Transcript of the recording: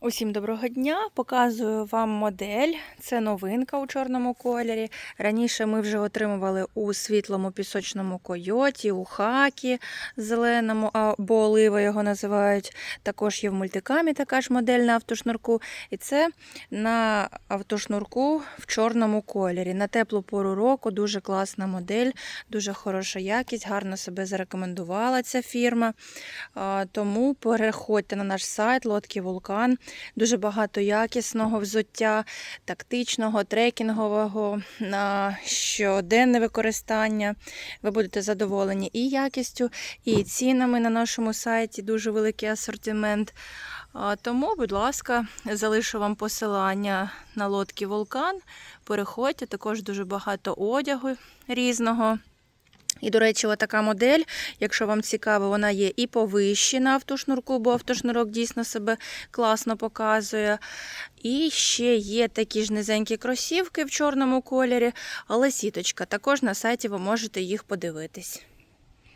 Усім доброго дня! Показую вам модель. Це новинка у чорному кольорі. Раніше ми вже отримували у світлому пісочному койоті, у хакі зеленому, або олива його називають. Також є в мультикамі така ж модель на автошнурку. І це на автошнурку в чорному кольорі. На теплу пору року дуже класна модель, дуже хороша якість, гарно себе зарекомендувала ця фірма. Тому переходьте на наш сайт Лодки Вулкан. Дуже багато якісного взуття, тактичного, трекінгового, на щоденне використання. Ви будете задоволені і якістю, і цінами на нашому сайті. Дуже великий асортимент. Тому, будь ласка, залишу вам посилання на лодки Вулкан. Переходьте, також дуже багато одягу різного. І, до речі, така модель, якщо вам цікаво, вона є і повищена автошнурку, бо автошнурок дійсно себе класно показує. І ще є такі ж низенькі кросівки в чорному кольорі, але сіточка. Також на сайті ви можете їх подивитись.